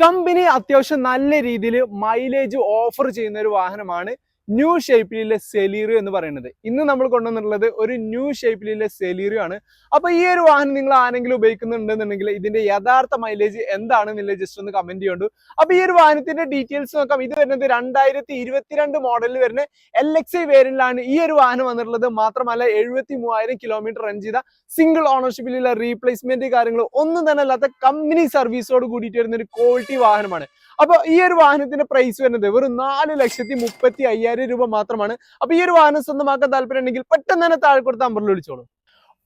Company അത്യാവശ്യം നല്ല രീതിയിൽ മൈലേജ് ഓഫർ ചെയ്യുന്ന ഒരു വാഹനമാണ്. ന്യൂ ഷേപ്പിലെ സെലീറിയോ എന്ന് പറയുന്നത്. ഇന്ന് നമ്മൾ കൊണ്ടുവന്നിട്ടുള്ളത് ഒരു ന്യൂ ഷേപ്പിലെ സെലീറിയോ ആണ്. അപ്പൊ ഈ ഒരു വാഹനം നിങ്ങൾ ആരെങ്കിലും ഉപയോഗിക്കുന്നുണ്ടെന്നുണ്ടെങ്കിൽ ഇതിന്റെ യഥാർത്ഥ മൈലേജ് എന്താണെന്നില്ല ജസ്റ്റ് ഒന്ന് കമന്റ് ചെയ്യുന്നുണ്ട് അപ്പൊ ഈ ഒരു വാഹനത്തിന്റെ ഡീറ്റെയിൽസ് നോക്കാം. ഇത് വരുന്നത് രണ്ടായിരത്തി ഇരുപത്തിരണ്ട് മോഡലിൽ വരുന്ന എൽ എക്സ് ഐ വേരിയന്റിലാണ് ഈ ഒരു വാഹനം വന്നിട്ടുള്ളത്. മാത്രമല്ല എഴുപത്തി മൂവായിരം കിലോമീറ്റർ റൺ ചെയ്ത സിംഗിൾ ഓണർഷിപ്പിലുള്ള റീപ്ലേസ്മെന്റ് കാര്യങ്ങൾ ഒന്നും തന്നെ അല്ലാത്ത കമ്പനി സർവീസോട് കൂടിയിട്ട് വരുന്ന ഒരു ക്വാളിറ്റി വാഹനമാണ്. അപ്പൊ ഈ ഒരു വാഹനത്തിന്റെ പ്രൈസ് വരുന്നത് വെറും നാല് ലക്ഷത്തി മുപ്പത്തി അയ്യായിരം രൂപ മാത്രമാണ്. അപ്പൊ ഈ ഒരു വാഹനം സ്വന്തമാക്കാൻ താല്പര്യം ഉണ്ടെങ്കിൽ പെട്ടെന്ന് തന്നെ താഴെ കൊടുത്ത നമ്പറിൽ വിളിച്ചോളൂ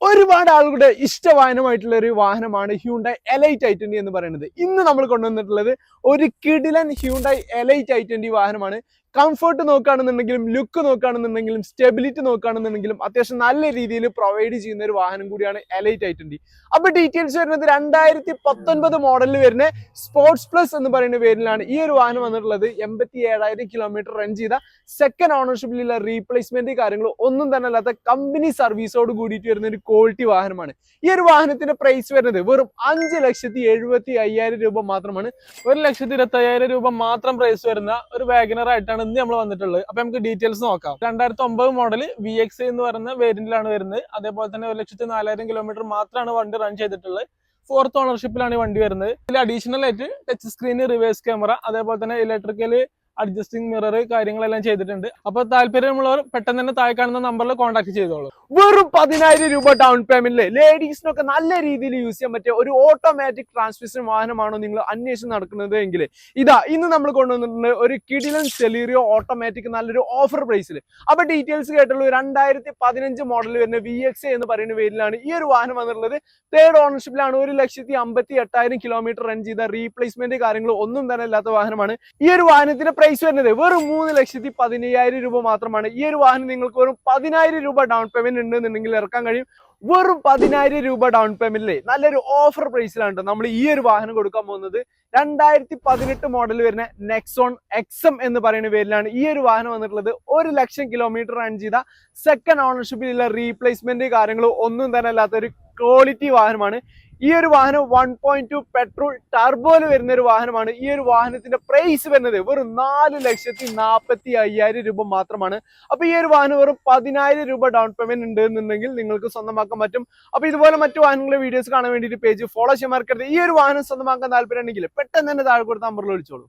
ഒരുപാട് ആളുകളുടെ ഇഷ്ട വാഹനമായിട്ടുള്ള ഒരു വാഹനമാണ് ഹ്യൂണ്ടായി എലൈറ്റ് ഐ ട്വന്റി എന്ന് പറയുന്നത്. ഇന്ന് നമ്മൾ കൊണ്ടുവന്നിട്ടുള്ളത് ഒരു കിടിലൻ ഹ്യൂണ്ടായി എലൈറ്റ് ഐ ട്വന്റി വാഹനമാണ്. കംഫർട്ട് നോക്കുകയാണെന്നുണ്ടെങ്കിലും ലുക്ക് നോക്കുകയാണെന്നുണ്ടെങ്കിലും സ്റ്റെബിലിറ്റി നോക്കുകയാണെന്നുണ്ടെങ്കിലും അത്യാവശ്യം നല്ല രീതിയിൽ പ്രൊവൈഡ് ചെയ്യുന്ന ഒരു വാഹനം കൂടിയാണ് എലൈറ്റ് ഐ ട്വന്റി അപ്പൊ ഡീറ്റെയിൽസ് വരുന്നത് രണ്ടായിരത്തി പത്തൊൻപത് മോഡലിൽ വരുന്ന സ്പോർട്സ് പ്ലസ് എന്ന് പറയുന്ന പേരിലാണ് ഈ ഒരു വാഹനം വന്നിട്ടുള്ളത്. എൺപത്തി ഏഴായിരം കിലോമീറ്റർ റൺ ചെയ്ത സെക്കൻഡ് ഓണർഷിപ്പിലുള്ള റീപ്ലേസ്മെന്റ് കാര്യങ്ങൾ ഒന്നും തന്നെ അല്ലാത്ത കമ്പനി സർവീസോട് കൂടിയിട്ട് വരുന്ന ഒരു ക്വാളിറ്റി വാഹനമാണ്. ഈ ഒരു വാഹനത്തിന്റെ പ്രൈസ് വരുന്നത് വെറും അഞ്ച് ലക്ഷത്തി എഴുപത്തി അയ്യായിരം രൂപ മാത്രമാണ്. ഒരു ലക്ഷത്തി ഇരുപത്തി അയ്യായിരം രൂപ മാത്രം പ്രൈസ് വരുന്ന ഒരു വാഗനർ ആയിട്ടാണ് ഇന്ന് നമ്മൾ വന്നിട്ടുള്ളത്. അപ്പൊ നമുക്ക് ഡീറ്റെയിൽസ് നോക്കാം. രണ്ടായിരത്തി ഒമ്പത് മോഡൽ വി എക്സ് എന്ന് പറയുന്ന വേരിയന്റിലാണ് വരുന്നത്. അതേപോലെ തന്നെ ഒരു ലക്ഷത്തി നാലായിരം കിലോമീറ്റർ മാത്രമാണ് വണ്ടി റൺ ചെയ്തിട്ടുള്ളത്. ഫോർത്ത് ഓണർഷിപ്പിലാണ് ഈ വണ്ടി വരുന്നത്. ഇതിൽ അഡീഷണൽ ആയിട്ട് ടച്ച് സ്ക്രീൻ റിവേഴ്സ് ക്യാമറ അതേപോലെ തന്നെ ഇലക്ട്രിക്കൽ അഡ്ജസ്റ്റിംഗ് മിറർ കാര്യങ്ങളെല്ലാം ചെയ്തിട്ടുണ്ട്. അപ്പൊ താല്പര്യമുള്ളവർ പെട്ടെന്ന് തന്നെ താഴെ കാണുന്ന നമ്പറിൽ കോൺടാക്ട് ചെയ്തോളൂ. വെറും പതിനായിരം രൂപ ഡൗൺ പേയ്മെന്റ് ലേഡീസിനൊക്കെ നല്ല രീതിയിൽ യൂസ് ചെയ്യാൻ പറ്റിയ ഒരു ഓട്ടോമാറ്റിക് ട്രാൻസ്മിഷൻ വാഹനമാണോ നിങ്ങൾ അന്വേഷണം നടക്കുന്നത് എങ്കിൽ ഇതാ ഇന്ന് നമ്മൾ കൊണ്ടുവന്നിട്ടുണ്ട് ഒരു കിടിലൻ സെലീറിയോ ഓട്ടോമാറ്റിക് നല്ലൊരു ഓഫർ പ്രൈസിൽ അപ്പൊ ഡീറ്റെയിൽസ് കേട്ടുള്ളൂ രണ്ടായിരത്തി പതിനഞ്ച് മോഡൽ വരുന്ന വി എക്സ് എന്ന് പറയുന്ന പേരിലാണ് ഈ ഒരു വാഹനം വന്നിട്ടുള്ളത്. തേർഡ് ഓണർഷിപ്പിലാണ് ഒരു ലക്ഷത്തി അമ്പത്തി എട്ടായിരം കിലോമീറ്റർ റൺ ചെയ്ത റീപ്ലേസ്മെന്റ് കാര്യങ്ങൾ ഒന്നും തന്നെ ഇല്ലാത്ത വാഹനമാണ്. ഈ ഒരു വാഹനത്തിന്റെ പ്രൈസ് വരുന്നത് വെറും മൂന്ന് ലക്ഷത്തി പതിനയ്യായിരം രൂപ മാത്രമാണ്. ഈ ഒരു വാഹനം നിങ്ങൾക്ക് വെറും പതിനായിരം രൂപ ഡൗൺ പേയ്മെന്റ് ഉണ്ടെന്നുണ്ടെങ്കിൽ ഇറക്കാൻ കഴിയും. വെറും പതിനായിരം രൂപ ഡൗൺ പേയ്മെന്റിലെ നല്ലൊരു ഓഫർ പ്രൈസിലാണ് നമ്മൾ ഈ ഒരു വാഹനം കൊടുക്കാൻ പോകുന്നത്. രണ്ടായിരത്തി പതിനെട്ട് മോഡൽ വരുന്ന നെക്സോൺ എക്സം എന്ന് പറയുന്ന പേരിലാണ് ഈ ഒരു വാഹനം വന്നിട്ടുള്ളത്. ഒരു ലക്ഷം കിലോമീറ്റർ റൺ ചെയ്ത സെക്കൻഡ് ഓണർഷിപ്പിലുള്ള റീപ്ലേസ്മെന്റ് കാര്യങ്ങളോ ഒന്നും തന്നെ അല്ലാത്ത ഒരു ക്വാളിറ്റി വാഹനമാണ്. ഈ ഒരു വാഹനം വൺ പോയിന്റ് ടു പെട്രോൾ ടർബോയിൽ വരുന്ന ഒരു വാഹനമാണ്. ഈ ഒരു വാഹനത്തിന്റെ പ്രൈസ് വരുന്നത് വെറും നാല് ലക്ഷത്തി നാൽപ്പത്തി അയ്യായിരം രൂപ മാത്രമാണ്. അപ്പൊ ഈ ഒരു വാഹനം വെറും പതിനായിരം രൂപ ഡൗൺ പേയ്മെന്റ് ഉണ്ട് എന്നുണ്ടെങ്കിൽ നിങ്ങൾക്ക് സ്വന്തമാക്കാൻ പറ്റും. അപ്പൊ ഇതുപോലെ മറ്റു വാഹനങ്ങളുടെ വീഡിയോസ് കാണാൻ വേണ്ടിയിട്ട് പേജ് ഫോളോ ചെയ്യാൻ മറക്കരുത്. ഈ ഒരു വാഹനം സ്വന്തമാക്കാൻ താല്പര്യം ഉണ്ടെങ്കിൽ പെട്ടെന്ന് തന്നെ താഴെ കൊടുത്ത നമ്പറിൽ വിളിച്ചോളൂ.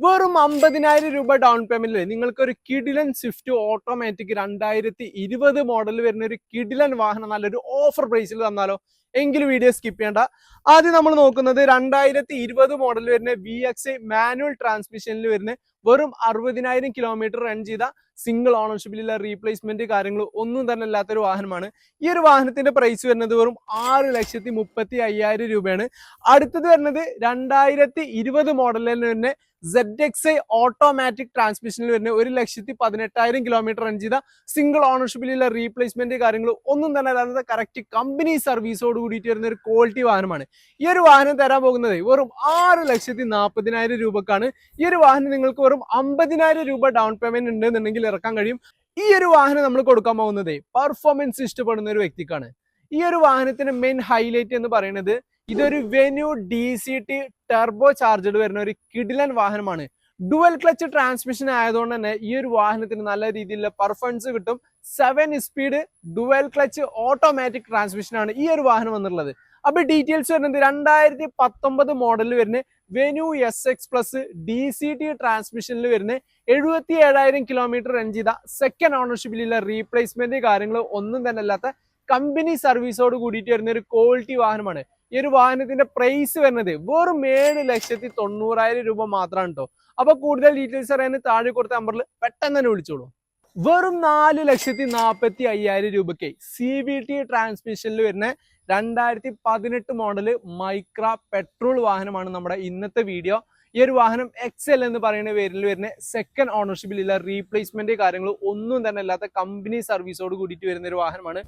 വെറും അമ്പതിനായിരം രൂപ ഡൗൺ പേയ്മെന്റിൽ നിങ്ങൾക്ക് ഒരു കിഡിലൻ സ്വിഫ്റ്റ് ഓട്ടോമാറ്റിക് രണ്ടായിരത്തി ഇരുപത് മോഡൽ വരുന്ന ഒരു കിഡിലൻ വാഹനം നല്ലൊരു ഓഫർ പ്രൈസിൽ തന്നാലോ എങ്കിലും വീഡിയോ സ്കിപ്പ് ചെയ്യേണ്ട. ആദ്യം നമ്മൾ നോക്കുന്നത് രണ്ടായിരത്തി ഇരുപത് മോഡൽ വരുന്ന വി എക്സ് ഐ മാനുവൽ ട്രാൻസ്മിഷനിൽ വരുന്ന വെറും അറുപതിനായിരം കിലോമീറ്റർ റൺ ചെയ്ത സിംഗിൾ ഓണർഷിപ്പിലുള്ള റീപ്ലേസ്മെന്റ് കാര്യങ്ങൾ ഒന്നും തന്നെ ഇല്ലാത്തൊരു വാഹനമാണ്. ഈ ഒരു വാഹനത്തിന്റെ പ്രൈസ് വരുന്നത് വെറും ആറ് ലക്ഷത്തി മുപ്പത്തി അയ്യായിരം രൂപയാണ്. അടുത്തത് വരുന്നത് രണ്ടായിരത്തി ഇരുപത് മോഡലിൽ തന്നെ സെഡ് എക്സ് ഐ ഓട്ടോമാറ്റിക് ട്രാൻസ്മിഷനിൽ വരുന്ന ഒരു ലക്ഷത്തി പതിനെട്ടായിരം കിലോമീറ്റർ റൺ ചെയ്ത സിംഗിൾ ഓണർഷിപ്പിലുള്ള റീപ്ലേസ്മെന്റ് കാര്യങ്ങൾ ഒന്നും തന്നെ അല്ലാതെ കറക്റ്റ് കമ്പനി സർവീസോട് കൂടിയിട്ട് വരുന്ന ഒരു ക്വാളിറ്റി വാഹനമാണ്. ഈ ഒരു വാഹനം തരാൻ പോകുന്നത് വെറും ആറ് ലക്ഷത്തി നാൽപ്പതിനായിരം രൂപക്കാണ്. ഈ ഒരു വാഹനം നിങ്ങൾക്ക് വെറും അമ്പതിനായിരം രൂപ ഡൗൺ പേയ്മെന്റ് ഉണ്ടെന്നുണ്ടെങ്കിൽ ഇറക്കാൻ കഴിയും. ഈ ഒരു വാഹനം നമ്മൾ കൊടുക്കാൻ പോകുന്നത് പെർഫോമൻസ് ഇഷ്ടപ്പെടുന്ന ഒരു വ്യക്തിക്കാണ്. ഈ ഒരു വാഹനത്തിന്റെ മെയിൻ ഹൈലൈറ്റ് എന്ന് പറയുന്നത് ഇതൊരു Venue D C T turbo charged വരുന്ന ഒരു കിഡിലൻ വാഹനമാണ്. ഡുവൽ ക്ലച്ച് ട്രാൻസ്മിഷൻ ആയതുകൊണ്ട് തന്നെ ഈ ഒരു വാഹനത്തിന് നല്ല രീതിയിലുള്ള പെർഫോമൻസ് കിട്ടും. Seven speed dual clutch automatic transmission ആണ് ഈ ഒരു വാഹനം വന്നിട്ടുള്ളത്. അപ്പൊ ഡീറ്റെയിൽസ് വരുന്നത് രണ്ടായിരത്തി പത്തൊമ്പത് മോഡലിൽ വരുന്ന Venue S X plus D C T ട്രാൻസ്മിഷനിൽ വരുന്ന എഴുപത്തി ഏഴായിരം കിലോമീറ്റർ റൺ ചെയ്ത സെക്കൻഡ് ഓണർഷിപ്പിലുള്ള റീപ്ലേസ്മെന്റ് കാര്യങ്ങൾ ഒന്നും തന്നെ അല്ലാത്ത കമ്പനി സർവീസോട് കൂടിയിട്ട് വരുന്ന ഒരു ക്വാളിറ്റി വാഹനമാണ്. ഈ ഒരു വാഹനത്തിന്റെ പ്രൈസ് വരുന്നത് വെറും ഏഴ് ലക്ഷത്തി തൊണ്ണൂറായിരം രൂപ മാത്രമാണ് കേട്ടോ അപ്പൊ കൂടുതൽ ഡീറ്റെയിൽസ് അറിയാൻ താഴെ കൊടുത്ത നമ്പറിൽ പെട്ടെന്ന് തന്നെ വിളിച്ചോളൂ. വെറും നാല് ലക്ഷത്തി നാൽപ്പത്തി അയ്യായിരം രൂപയ്ക്ക് സി ബി ടി ട്രാൻസ്മിഷനിൽ വരുന്ന രണ്ടായിരത്തി പതിനെട്ട് മോഡൽ മൈക്ര പെട്രോൾ വാഹനമാണ് നമ്മുടെ ഇന്നത്തെ വീഡിയോ ഈ ഒരു വാഹനം എക്സൽ എന്ന് പറയുന്ന പേരിൽ വരുന്ന സെക്കൻഡ് ഓണർഷിപ്പിലുള്ള റീപ്ലേസ്മെന്റ് കാര്യങ്ങൾ ഒന്നും തന്നെ അല്ലാത്ത കമ്പനി സർവീസോട് കൂടിയിട്ട് വരുന്ന ഒരു വാഹനമാണ്.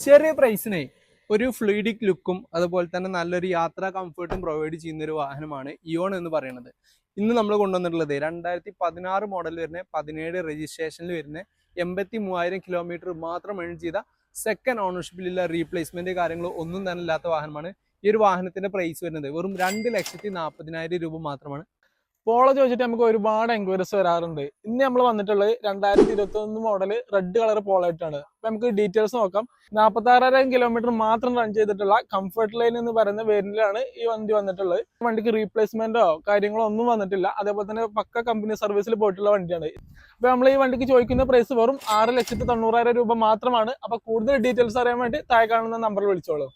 ചെറിയ പ്രൈസിനെ ഒരു ഫ്ലൂയിഡിക് ലുക്കും അതുപോലെ തന്നെ നല്ലൊരു യാത്രാ കംഫർട്ടും പ്രൊവൈഡ് ചെയ്യുന്ന ഒരു വാഹനമാണ് ഇയോൺ എന്ന് പറയുന്നത്. ഇന്ന് നമ്മൾ കൊണ്ടുവന്നിട്ടുള്ളത് രണ്ടായിരത്തി പതിനാറ് മോഡൽ വരുന്ന പതിനേഴ് രജിസ്ട്രേഷനിൽ വരുന്ന എൺപത്തി മൂവായിരം കിലോമീറ്റർ മാത്രം എൺ ചെയ്ത സെക്കൻഡ് ഓണർഷിപ്പിലുള്ള റീപ്ലേസ്മെന്റ് കാര്യങ്ങൾ ഒന്നും തന്നെ ഇല്ലാത്ത വാഹനമാണ്. ഈ ഒരു വാഹനത്തിന്റെ പ്രൈസ് വരുന്നത് വെറും രണ്ട് ലക്ഷത്തി നാൽപ്പതിനായിരം രൂപ മാത്രമാണ്. പോളോ ചോദിച്ചിട്ട് നമുക്ക് ഒരുപാട് എൻക്വയറീസ് വരാറുണ്ട്. ഇന്ന് നമ്മൾ വന്നിട്ടുള്ളത് രണ്ടായിരത്തി ഇരുപത്തി ഒന്ന് മോഡൽ റെഡ് കളർ പോളായിട്ടാണ് അപ്പൊ നമുക്ക് ഡീറ്റെയിൽസ് നോക്കാം. നാൽപ്പത്തി ആറായിരം കിലോമീറ്റർ മാത്രം റൺ ചെയ്തിട്ടുള്ള കംഫർട്ട് ലൈൻ എന്ന് പറയുന്ന വേരിയന്റിലാണ് ഈ വണ്ടി വന്നിട്ടുള്ളത്. വണ്ടിക്ക് റീപ്ലേസ്മെന്റോ കാര്യങ്ങളോ ഒന്നും വന്നിട്ടില്ല. അതേപോലെ തന്നെ പക്ക കമ്പനി സർവീസിൽ പോയിട്ടുള്ള വണ്ടിയാണ്. അപ്പൊ നമ്മൾ ഈ വണ്ടിക്ക് ചോദിക്കുന്ന പ്രൈസ് വെറും ആറ് ലക്ഷത്തി തൊണ്ണൂറായിരം രൂപ മാത്രമാണ്. അപ്പൊ കൂടുതൽ ഡീറ്റെയിൽസ് അറിയാൻ വേണ്ടി താഴെ കാണുന്ന നമ്പറിൽ വിളിച്ചോളൂ.